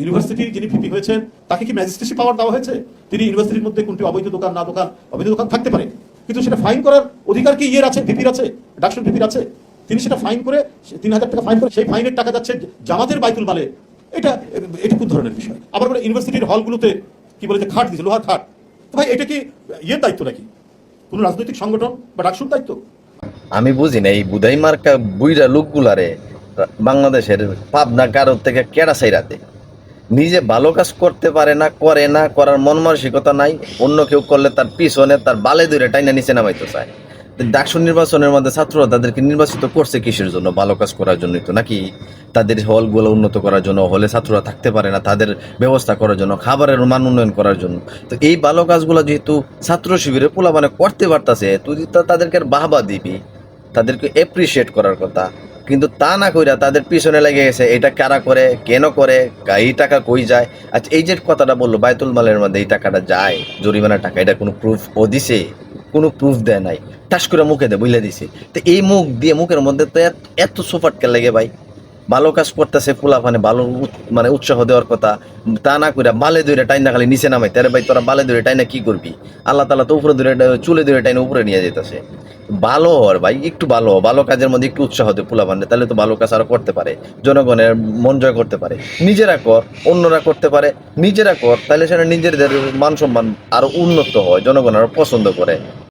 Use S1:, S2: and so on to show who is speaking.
S1: ইউনিভার্সিটির যিনি ভিপি হয়েছেন, তাকে কি ম্যাজিস্ট্রেসি পাওয়ার দেওয়া হয়েছে? তিনি ইউনিভার্সিটির মধ্যে কোনটি অবৈধ দোকান, না দোকান, অবৈধ দোকান থাকতে পারে। কিন্তু সেটা ফাইন করার অধিকার কি ইয়ের আছে? ভিপির আছে? ডাকসুর ভিপির আছে? তিনি সেটা ফাইন করে তিন হাজার টাকা ফাইন করে, সেই ফাইনের টাকা যাচ্ছে জামাতের বাইতুল মালে। এটা এটা কোন ধরনের বিষয়? আবার বলে ইউনিভার্সিটির হলগুলোতে কি বলে যে খাট দিয়েছে, লোহার খাট। ভাই, এটা কি ইয়ের দায়িত্ব নাকি? কোন রাজনৈতিক সংগঠন বা ডাকসুর দায়িত্ব?
S2: আমি বুঝি না, এই বুধাই মার্কা বুইরা লোকগুলারে বাংলাদেশের পাবনা কারোর থেকে কেড়া সাইরাতে নিজে ভালো কাজ করতে পারে না, করে না, করার মন মানসিকতা নাই, অন্য কেউ করলে তার পিছনে, তার বালে ধরে টাইনা নিচে নামাইতে চায়। ডাকসু নির্বাচনের মধ্যে ছাত্ররা তাদেরকে নির্বাচিত করছে কিসের জন্য? ভালো কাজ করার জন্যই তো, নাকি তাদের হলগুলো উন্নত করার জন্য, হলে ছাত্ররা থাকতে পারে না, তাদের ব্যবস্থা করার জন্য, খাবারের মান উন্নয়ন করার জন্য? তো এই ভালো কাজগুলো যেহেতু ছাত্র শিবিরে পোলা মানে করতে পারতাছে, তুই তাদেরকে আর বাহবা দিবি, তাদেরকে অ্যাপ্রিসিয়েট করার কথা। কিন্তু তা না কইরা তাদের পিছনে লেগে গেছে। এটা কারা করে? কেন করে? এই টাকা কই যায়? আচ্ছা এই যে কথাটা বলল বাইতুল মালের মধ্যে, এই টাকাটা যায়? জরিমানা টাকা, এটা কোনো প্রুফ ও দিছে? কোনো প্রুফ দেয় নাই। টাস করে মুখে দেয় বুঝলে দিছে। তো এই মুখ দিয়ে, মুখের মধ্যে তো এত- সোফাটকে লেগে ভাই। ভালো কাজ করতেছে পোলা মানে ভালো মানে উৎসাহ দেওয়ার কথা। তা না কইরা বালে দইরে টাইনা খালি নিচে নামাই তারে ভাই, তোরা বালে দইরে টাইনা কি করবি? আল্লাহ তালা তো উপরে দূরে চুলে দূরে টাইনা উপরে নিয়ে যেতেছে ভালো হওয়ার ভাই, একটু ভালো ভালো কাজের মধ্যে একটু উৎসাহ দে পোলা বান্ধে তাহলে তো ভালো কাজ আরও করতে পারে, জনগণের মন জয় করতে পারে। নিজেরা কর, অন্যরা করতে পারে, নিজেরা কর, তাহলে সেটা নিজেদের মান সম্মান আরও উন্নত হয়, জনগণ আরও পছন্দ করে।